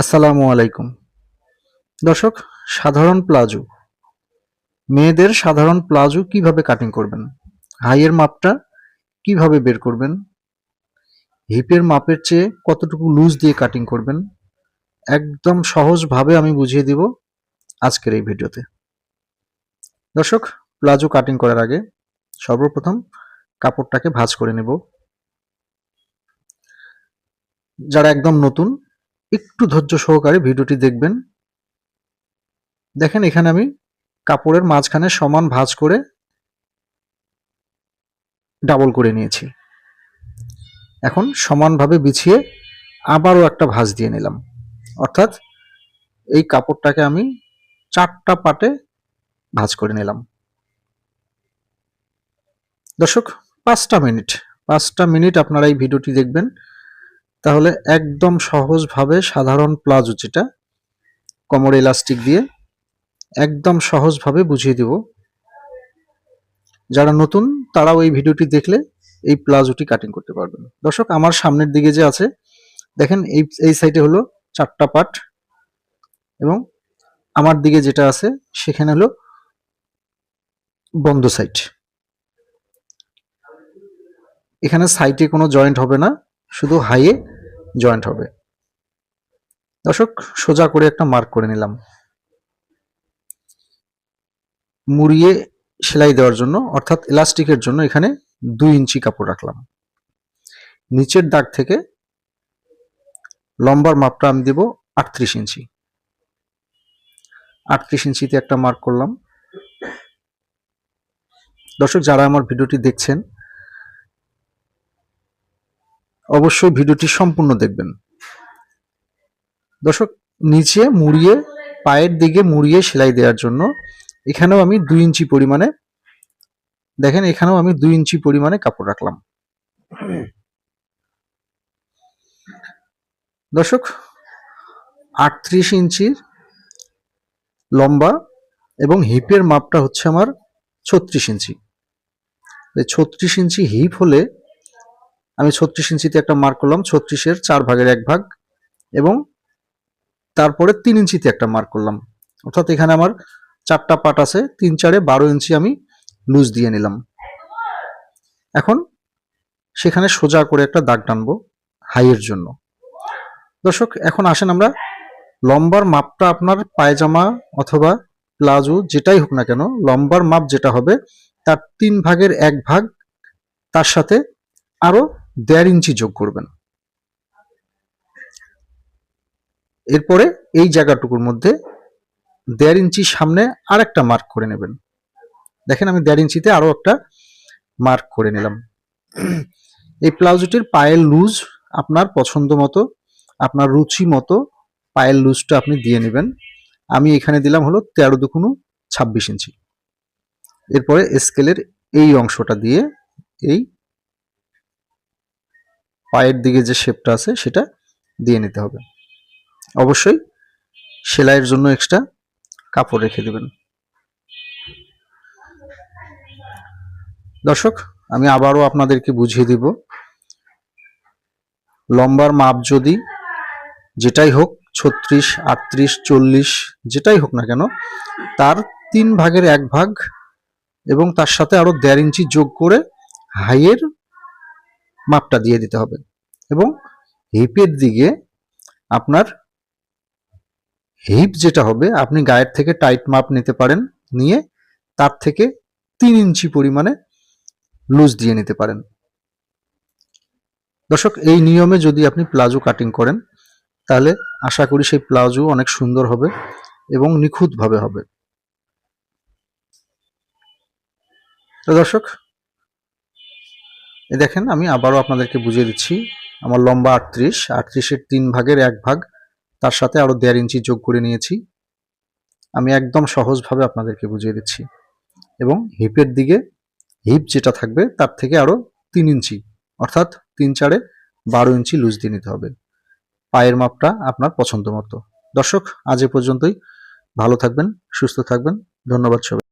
আসসালামু আলাইকুম। দর্শক, সাধারণ প্লাজো। মেয়েদের সাধারণ প্লাজো কীভাবে কাটিং করবেন? হাইয়ের মাপটা কীভাবে বের করবেন? হিপের মাপের চেয়ে কতটুকু লুজ দিয়ে কাটিং করবেন? একদম সহজভাবে আমি বুঝিয়ে দিব আজকের এই ভিডিওতে। দর্শক, প্লাজো কাটিং করার আগে সর্বপ্রথম কাপড়টাকে ভাঁজ করে নেব। যারা একদম নতুন একটু ধৈর্য সহকারে ভিডিওটি দেখবেন। দেখেন এখানে আমি কাপড়ের মাঝখানে সমান ভাঁজ করে ডাবল করে নিয়েছি। এখন সমানভাবে বিছিয়ে আবারও একটা ভাঁজ দিয়ে নিলাম। অর্থাৎ এই কাপড়টাকে আমি চারটা পাটে ভাঁজ করে নিলাম। দর্শক, পাঁচটা মিনিট পাঁচটা মিনিট আপনারা এই ভিডিওটি দেখবেন। তাহলে একদম সহজভাবে সাধারণ প্লাজো যেটা কোমর এলাস্টিক দিয়ে একদম সহজভাবে বুঝিয়ে দিব। যারা নতুন, তারাও এই ভিডিওটি দেখলে এই প্লাজোটি কাটিং করতে পারবেন। দর্শক, আমার সামনের দিকে যে আছে, দেখেন এই এই সাইডে হলো চারটা পার্ট এবং আমার দিকে যেটা আছে, সেখানে হলো বন্ধ সাইড এখানে সাইডে কোনো জয়েন্ট হবে না। শুধু হাইয়ে জয়েন্ট হবে। দর্শক, সোজা করে একটা মার্ক করে নিলাম। মুড়িয়ে সেলাই দেওয়ার জন্য, অর্থাৎ এলাস্টিকের জন্য এখানে দুই ইঞ্চি কাপড় রাখলাম। নিচের দাগ থেকে লম্বার মাপটা আমি দেব আটত্রিশ ইঞ্চি। আটত্রিশ ইঞ্চিতে একটা মার্ক করলাম। দর্শক, যারা আমার ভিডিওটি দেখছেন অবশ্যই ভিডিওটি সম্পূর্ণ দেখবেন। দর্শক, নিচে মুড়িয়ে, পায়ের দিকে মুড়িয়ে সেলাই দেওয়ার জন্য এখানেও আমি দুই ইঞ্চি পরিমাণে, দেখেন এখানেও আমি দুই ইঞ্চি পরিমাণে কাপড় রাখলাম। দর্শক, আটত্রিশ ইঞ্চির লম্বা এবং হিপের মাপটা হচ্ছে আমার ছত্রিশ ইঞ্চি। ছত্রিশ ইঞ্চি হিপ হলে আমি ছত্রিশ ইঞ্চিতে একটা মার্ক করলাম, ছত্রিশের চার ভাগের এক ভাগ, এবং তারপরে তিন ইঞ্চিতে একটা মার্ক করলাম। অর্থাৎ এখানে আমার চারটা পাট আছে, তিন চারে বারো ইঞ্চি আমি লুজ দিয়ে নিলাম। এখন সেখানে সোজা করে একটা দাগ টানবো হাইয়ের জন্য। দর্শক, এখন আসেন আমরা লম্বার মাপটা আপনার পায়জামা অথবা প্লাজো যেটাই হোক না কেন, লম্বার মাপ যেটা হবে, তার তিন ভাগের এক ভাগ, তার সাথে আরও দেড় ইঞ্চি যোগ করবেন এরপরে এই জায়গাটুকুর মধ্যে দেড় ইঞ্চি সামনে আর একটা মার্ক করে নেবেন। দেখেন আমি দেড় ইঞ্চিতে আরও একটা মার্ক করে নিলাম। এই প্লাউজটির পায়ের লুজ আপনার পছন্দ মতো, আপনার রুচি মতো পায়ের লুজটা আপনি দিয়ে নেবেন। আমি এখানে দিলাম হলো তেরো দুকুনো ছাব্বিশ ইঞ্চি। এরপরে স্কেলের এই অংশটা দিয়ে এই পায়ের দিকে যে শেপটা আছে সেটা দিয়ে নিতে হবে। অবশ্যই সেলাইয়ের জন্য এক্সট্রা কাপড় রেখে দেবেন। দর্শক, আমি আবারও আপনাদেরকে বুঝিয়ে দিব, লম্বার মাপ যদি যেটাই হোক, ছত্রিশ, আটত্রিশ, চল্লিশ, যেটাই হোক না কেন, তার তিন ভাগের এক ভাগ এবং তার সাথে আরও দেড় ইঞ্চি যোগ করে হাইয়ের মাপটা দিয়ে দিতে হবে। এবং হিপের দিকে আপনার হিপ যেটা হবে, আপনি গায়ের থেকে টাইট মাপ নিতে পারেন, নিয়ে তার থেকে তিন ইঞ্চি পরিমাণে লুজ দিয়ে নিতে পারেন। দর্শক, এই নিয়মে যদি আপনি প্লাজো কাটিং করেন, তাহলে আশা করি সেই প্লাজো অনেক সুন্দর হবে এবং নিখুঁতভাবে হবে। তো দর্শক দেখেন, আমি আবারও আপনাদেরকে বুঝিয়ে দিচ্ছি, আমার লম্বা আটত্রিশ, আটত্রিশের তিন ভাগের এক ভাগ, তার সাথে আরও দেড় ইঞ্চি যোগ করে নিয়েছি। আমি একদম সহজভাবে আপনাদেরকে বুঝিয়ে দিচ্ছি। এবং হিপের দিকে হিপ যেটা থাকবে, তার থেকে আরও তিন ইঞ্চি, অর্থাৎ তিন চারে বারো ইঞ্চি লুজ দিয়ে নিতে হবে। পায়ের মাপটা আপনার পছন্দ মতো। দর্শক, আজ এ পর্যন্তই। ভালো থাকবেন, সুস্থ থাকবেন। ধন্যবাদ সবাই।